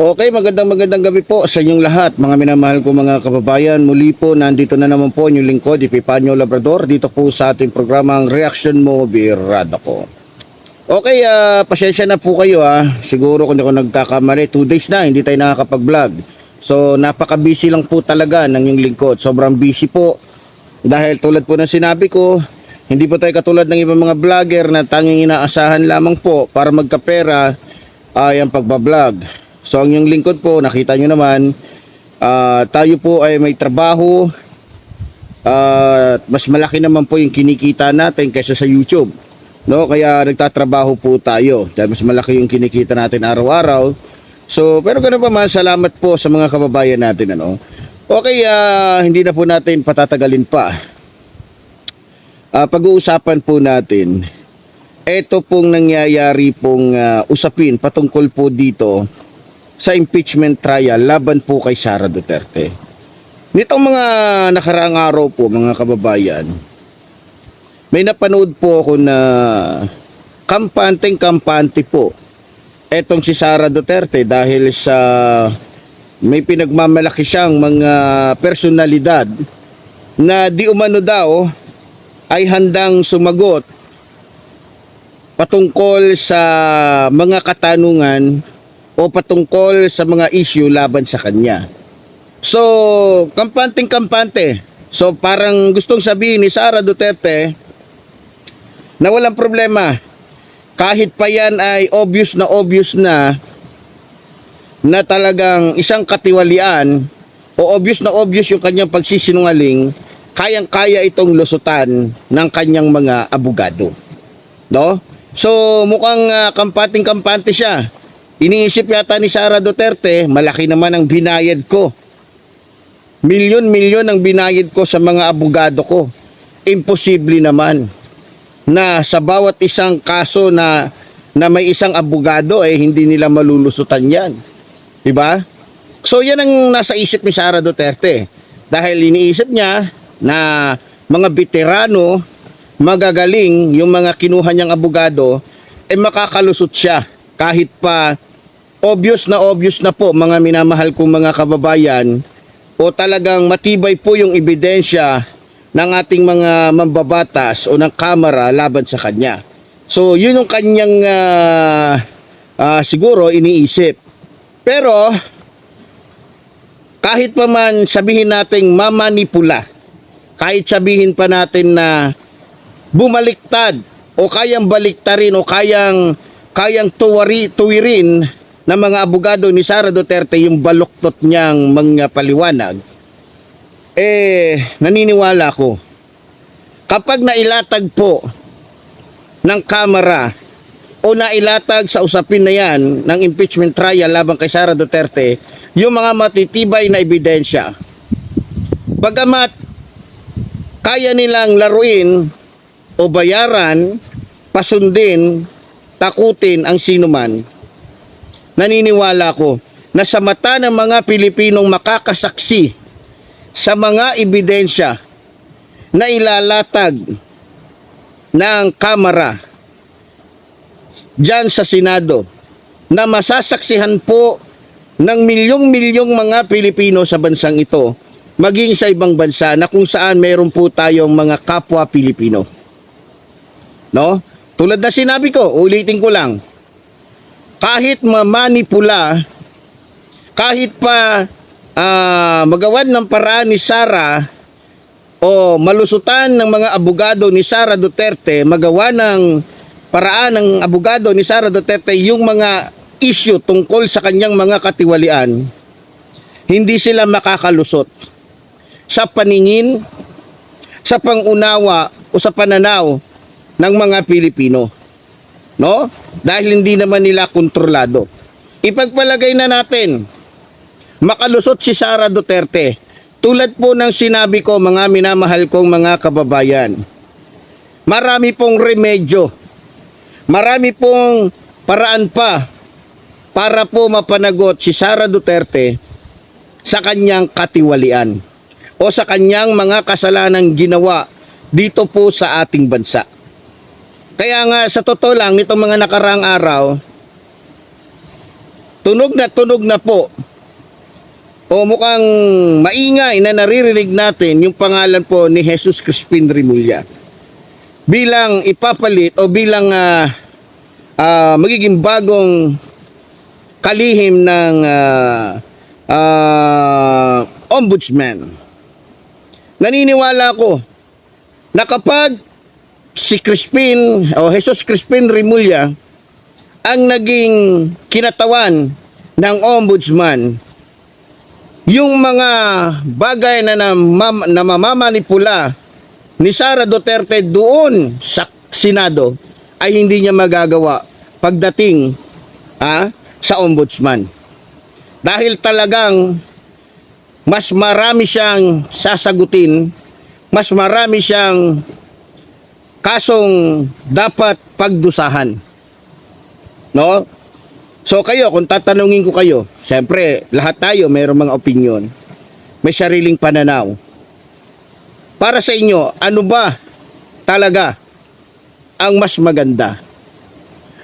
Okay, magandang magandang gabi po sa inyong lahat, mga minamahal ko mga kababayan. Muli po, nandito na naman po inyong lingkod, Epipanyo Labrador, dito po sa ating programang Reaction Mo, Birada ko. Okay, ah, pasensya na po kayo ah. Siguro kung ako nagkakamali, 2 days na, hindi tayo nakakapag-vlog. So, napaka-busy lang po talaga ng yung lingkod. Sobrang busy po. Dahil tulad po ng sinabi ko, hindi po tayo katulad ng ibang mga vlogger na tanging inaasahan lamang po para magkapera ay ang pagbablog. So ang yung lingkod po, nakita nyo naman, ah, tayo po ay may trabaho, at mas malaki naman po yung kinikita natin kaysa sa YouTube. No, kaya nagtatrabaho po tayo dahil mas malaki yung kinikita natin araw-araw. So, pero ganoon pa man, salamat po sa mga kababayan natin ano. Okay, ah, hindi na po natin patatagalin pa. Ah, pag-uusapan po natin ito pong nangyayari pong ah, usapin patungkol po dito sa impeachment trial laban po kay Sara Duterte. Nitong mga nakaraang araw po mga kababayan, may napanood po ako na kampanteng kampante po etong si Sara Duterte dahil sa may pinagmamalaki siyang mga personalidad na di umano daw ay handang sumagot patungkol sa mga katanungan o patungkol sa mga issue laban sa kanya. So, kampanteng kampante. So, parang gustong sabihin ni Sara Duterte na walang problema. Kahit pa yan ay obvious na obvious na na talagang isang katiwalian o obvious na obvious yung kanyang pagsisinungaling, kayang-kaya itong lusutan ng kanyang mga abogado. No? So, mukhang uh, kampating-kampante siya. Iniisip yata ni Sara Duterte, malaki naman ang binayad ko. Milyon-milyon ang binayad ko sa mga abogado ko. Imposible naman na sa bawat isang kaso na na may isang abogado eh hindi nila malulusutan 'yan. 'Di ba? So 'yan ang nasa isip ni Sara Duterte. Dahil iniisip niya na mga veterano magagaling yung mga kinuha niyang abogado eh makakalusot siya kahit pa obvious na obvious na po mga minamahal kong mga kababayan o talagang matibay po yung ebidensya ng ating mga mambabatas o ng kamera laban sa kanya. So yun yung kanyang ah, ah, siguro iniisip. Pero kahit pa man sabihin nating mamanipula, kahit sabihin pa natin na bumaliktad o kayang baliktarin o kayang kayang tuwari, tuwirin ng mga abogado ni Sara Duterte yung baluktot niyang mga paliwanag, eh, naniniwala ko, kapag nailatag po ng kamera o nailatag sa usapin na yan ng impeachment trial laban kay Sara Duterte, yung mga matitibay na ebidensya, bagamat kaya nilang laruin o bayaran, pasundin, takutin ang sinuman, naniniwala ko na sa mata ng mga Pilipinong makakasaksi sa mga ebidensya na ilalatag ng Kamara dyan sa Senado na masasaksihan po ng milyong-milyong mga Pilipino sa bansang ito maging sa ibang bansa na kung saan meron po tayong mga kapwa Pilipino. No? Tulad na sinabi ko, ulitin ko lang, kahit mamanipula, kahit pa ah, magawan ng paraan ni Sara o malusutan ng mga abogado ni Sara Duterte, magawa ng paraan ng abogado ni Sara Duterte yung mga issue tungkol sa kanyang mga katiwalian, hindi sila makakalusot sa paningin, sa pangunawa o sa pananaw ng mga Pilipino. No? Dahil hindi naman nila kontrolado. Ipagpalagay na natin, makalusot si Sara Duterte. Tulad po ng sinabi ko mga minamahal kong mga kababayan. Marami pong remedyo. Marami pong paraan pa para po mapanagot si Sara Duterte sa kanyang katiwalian o sa kanyang mga kasalanang ginawa dito po sa ating bansa. Kaya nga sa totoo lang nitong mga nakarang araw tunog na tunog na po o mukhang maingay na naririnig natin yung pangalan po ni Jesus Crispin Rimulya bilang ipapalit o bilang ah, ah, magiging bagong kalihim ng ah, ah, ombudsman. Naniniwala ko na kapag si Crispin o Jesus Crispin Rimulya ang naging kinatawan ng ombudsman, yung mga bagay na namam, namamamanipula ni Sara Duterte doon sa Senado ay hindi niya magagawa pagdating ah, sa ombudsman. Dahil talagang mas marami siyang sasagutin, mas marami siyang kasong dapat pagdusahan. No? So kayo, kung tatanungin ko kayo, siyempre, lahat tayo mayroong mga opinion. May sariling pananaw. Para sa inyo, ano ba talaga ang mas maganda?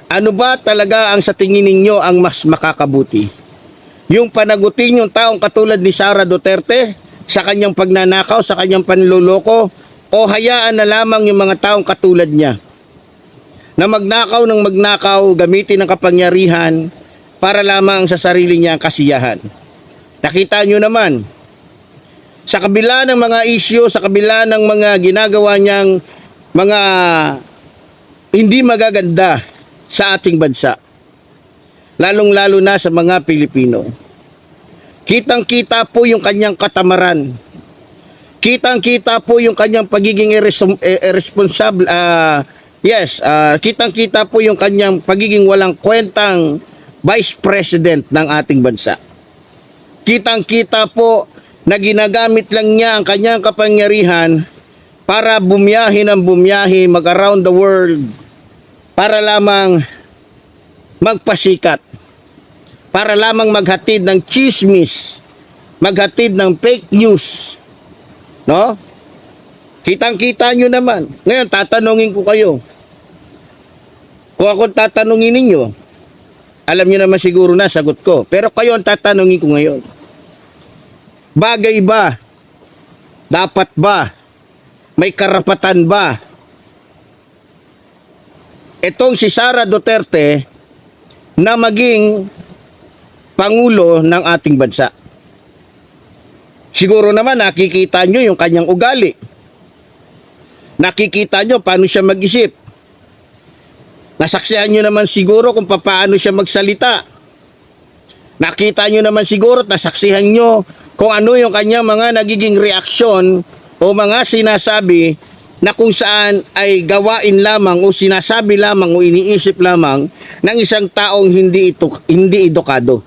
Ano ba talaga ang sa tingin ninyo ang mas makakabuti? Yung panagutin yung taong katulad ni Sara Duterte sa kanyang pagnanakaw, sa kanyang panluloko, o hayaan na lamang yung mga taong katulad niya na magnakaw ng magnakaw, gamitin ng kapangyarihan para lamang sa sarili niyang kasiyahan. Nakita nyo naman, sa kabila ng mga isyo, sa kabila ng mga ginagawa niyang mga hindi magaganda sa ating bansa, lalong-lalo na sa mga Pilipino. Kitang-kita po yung kanyang katamaran. Kitang-kita po yung kanyang pagiging irres- eh, irresponsible, ah, Yes, ah, kitang-kita po yung kanyang pagiging walang kwentang vice president ng ating bansa. Kitang-kita po na ginagamit lang niya ang kanyang kapangyarihan para bumiyahe ng bumiyahe, mag-around the world, para lamang magpasikat, para lamang maghatid ng chismis, maghatid ng fake news. No? Kitang-kita nyo naman. Ngayon, tatanungin ko kayo. Kung ako tatanungin ninyo, alam nyo naman siguro na sagot ko. Pero kayo ang tatanungin ko ngayon. Bagay ba? Dapat ba? May karapatan ba? Itong si Sara Duterte na maging Pangulo ng ating bansa. Siguro naman nakikita nyo yung kanyang ugali. Nakikita nyo paano siya mag-isip. Nasaksihan nyo naman siguro kung paano siya magsalita. Nakita nyo naman siguro, nasaksihan nyo kung ano yung kanyang mga nagiging reaksyon o mga sinasabi na kung saan ay gawain lamang o sinasabi lamang o iniisip lamang ng isang taong hindi ito hindi edukado.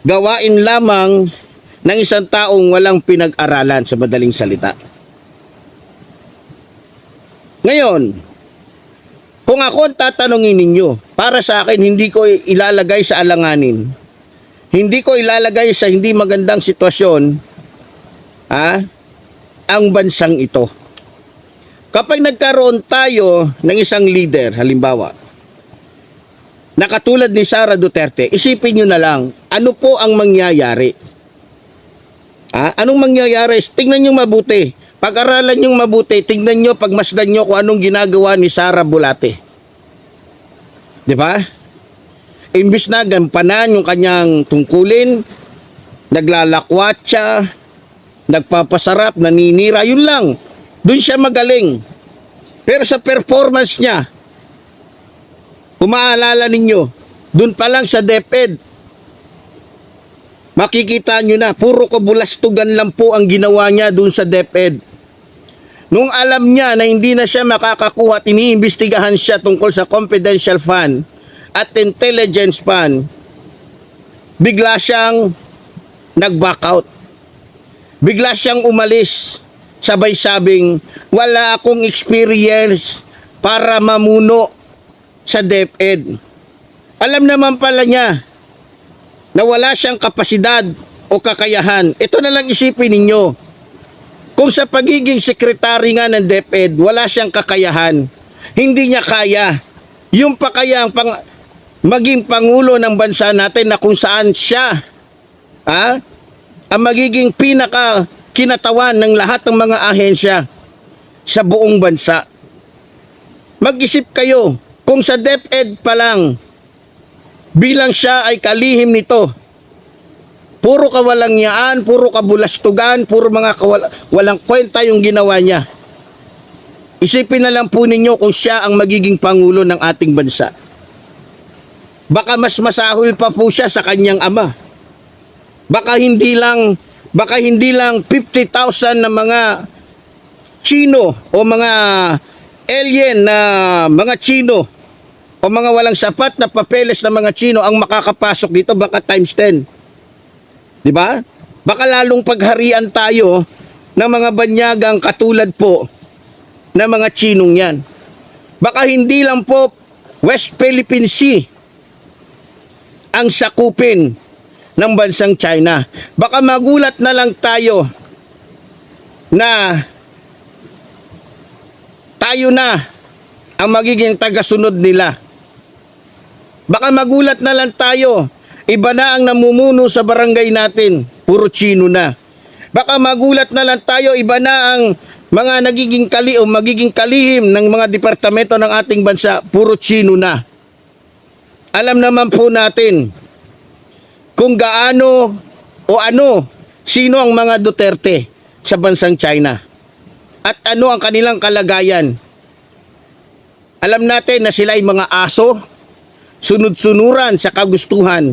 Gawain lamang ng isang taong walang pinag-aralan sa madaling salita. Ngayon, kung ako tatanungin ninyo, para sa akin hindi ko ilalagay sa alanganin. Hindi ko ilalagay sa hindi magandang sitwasyon ha, ang bansang ito. Kapag nagkaroon tayo ng isang leader, halimbawa, na katulad ni Sara Duterte, isipin nyo na lang, ano po ang mangyayari? Ah, anong mangyayari? Tingnan nyo mabuti. Pag-aralan nyo mabuti, tingnan nyo, pagmasdan nyo kung anong ginagawa ni Sara Bulate. Di ba? Imbis na gampanan yung kanyang tungkulin, naglalakwat siya, nagpapasarap, naninira, yun lang. Doon siya magaling. Pero sa performance niya, kung maalala ninyo, doon pa lang sa DepEd, makikita nyo na, puro kabulastugan lang po ang ginawa niya doon sa DepEd. Nung alam niya na hindi na siya makakakuha at iniimbestigahan siya tungkol sa confidential fund at intelligence fund, bigla siyang nag-back out. Bigla siyang umalis. Sabay sabing, wala akong experience para mamuno sa DepEd. Alam naman pala niya na wala siyang kapasidad o kakayahan. Ito na lang isipin ninyo. Kung sa pagiging sekretary nga ng DepEd, wala siyang kakayahan. Hindi niya kaya. Yung pa kaya ang pang, maging pangulo ng bansa natin na kung saan siya ha, ang magiging pinaka kinatawan ng lahat ng mga ahensya sa buong bansa. Mag-isip kayo kung sa DepEd pa lang bilang siya ay kalihim nito. Puro kawalangyaan, puro kabulastugan, puro mga kawala, walang kwenta yung ginawa niya. Isipin na lang po ninyo kung siya ang magiging pangulo ng ating bansa. Baka mas masahol pa po siya sa kanyang ama. Baka hindi lang baka hindi lang 50,000 na mga Chino o mga alien na mga Chino o mga walang sapat na papeles na mga Chino ang makakapasok dito baka times 10. 'Di ba? Baka lalong pagharian tayo ng mga banyagang katulad po na mga Chinong 'yan. Baka hindi lang po West Philippine Sea ang sakupin ng bansang China. Baka magulat na lang tayo na tayo na ang magiging tagasunod nila. Baka magulat na lang tayo, iba na ang namumuno sa barangay natin, puro Chino na. Baka magulat na lang tayo, iba na ang mga nagiging kali o magiging kalihim ng mga departamento ng ating bansa, puro Chino na. Alam naman po natin kung gaano o ano, sino ang mga Duterte sa bansang China. At ano ang kanilang kalagayan. Alam natin na sila ay mga aso, sunod-sunuran sa kagustuhan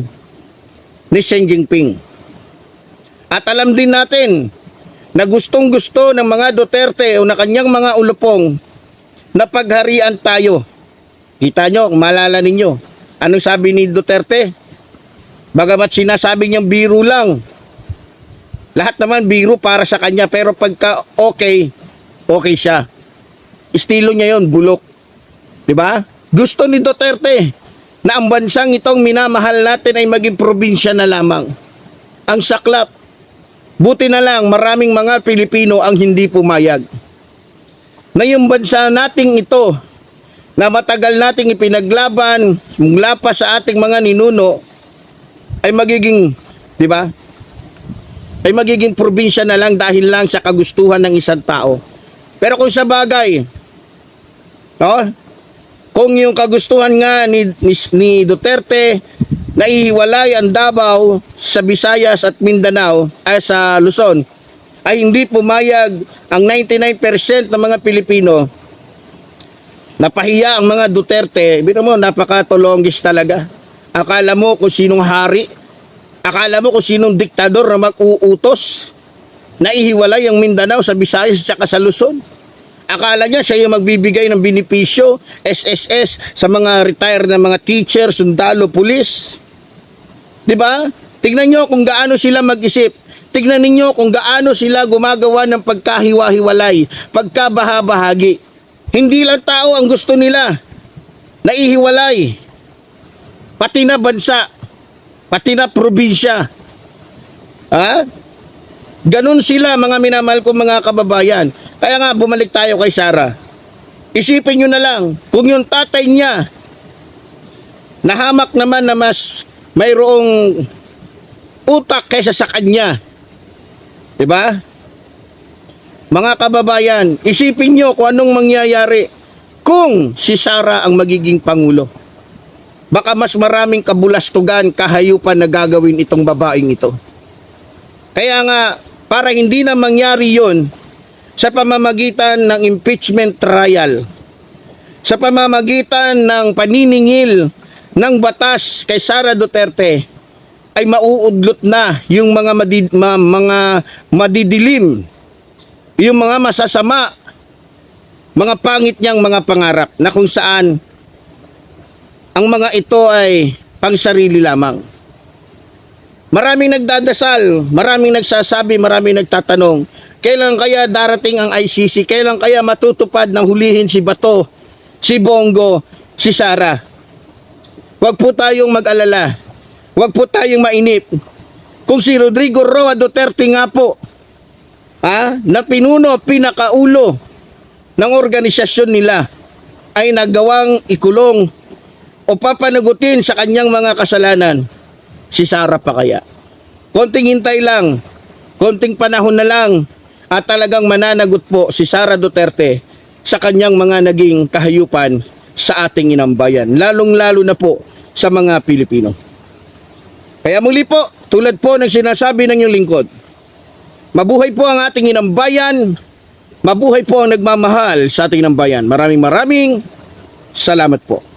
ni Xi Jinping. At alam din natin na gustong gusto ng mga Duterte o na kanyang mga ulupong na pagharian tayo. Kita nyo, malala ninyo. Anong sabi ni Duterte? Bagamat sinasabi niyang biro lang. Lahat naman biro para sa kanya pero pagka okay, okay siya. Estilo niya yon bulok. 'Di ba? Gusto ni Duterte na ang bansang itong minamahal natin ay maging probinsya na lamang. Ang saklap. Buti na lang maraming mga Pilipino ang hindi pumayag. Na yung bansa nating ito na matagal nating ipinaglaban mula pa sa ating mga ninuno ay magiging, 'di ba? Ay magiging probinsya na lang dahil lang sa kagustuhan ng isang tao. Pero kung sa bagay, no? Kung yung kagustuhan nga ni, ni, ni Duterte na ihiwalay ang Davao sa Visayas at Mindanao ay sa Luzon ay hindi pumayag ang 99% ng mga Pilipino napahiya ang mga Duterte. Biro mo napakatulongis talaga. Akala mo kung sinong hari akala mo kung sinong diktador na mag-uutos na ihiwalay ang Mindanao sa Visayas at sa Luzon Akala niya siya yung magbibigay ng binipisyo, SSS, sa mga retired na mga teacher, sundalo, pulis. Di ba? Tignan nyo kung gaano sila mag-isip. Tignan ninyo kung gaano sila gumagawa ng pagkahiwa-hiwalay, pagkabaha-bahagi. Hindi lang tao ang gusto nila. Naihiwalay. Pati na bansa. Pati na probinsya. Ha? Ganon sila mga minamahal ko mga kababayan. Kaya nga bumalik tayo kay Sarah. Isipin nyo na lang, kung yung tatay niya nahamak naman na mas mayroong utak kaysa sa kanya. ba? Mga kababayan, isipin nyo kung anong mangyayari kung si Sara ang magiging pangulo. Baka mas maraming kabulastugan, kahayupan na gagawin itong babaeng ito. Kaya nga, para hindi na mangyari yon sa pamamagitan ng impeachment trial, sa pamamagitan ng paniningil ng batas kay Sara Duterte, ay mauudlot na yung mga, madid, ma, mga madidilim, yung mga masasama, mga pangit niyang mga pangarap na kung saan ang mga ito ay pangsarili lamang. Maraming nagdadasal, maraming nagsasabi, maraming nagtatanong, kailan kaya darating ang ICC? Kailan kaya matutupad ng hulihin si Bato, si Bongo, si Sara? Huwag po tayong mag-alala. Huwag po tayong mainip. Kung si Rodrigo Roa Duterte nga po, ha, na pinuno, pinakaulo ng organisasyon nila, ay nagawang ikulong o papanagutin sa kanyang mga kasalanan? Si Sara pa kaya? Konting hintay lang, konting panahon na lang, at talagang mananagot po si Sara Duterte sa kanyang mga naging kahayupan sa ating inambayan, lalong-lalo na po sa mga Pilipino. Kaya muli po, tulad po ng sinasabi ng iyong lingkod, mabuhay po ang ating inambayan, mabuhay po ang nagmamahal sa ating inambayan. Maraming maraming salamat po.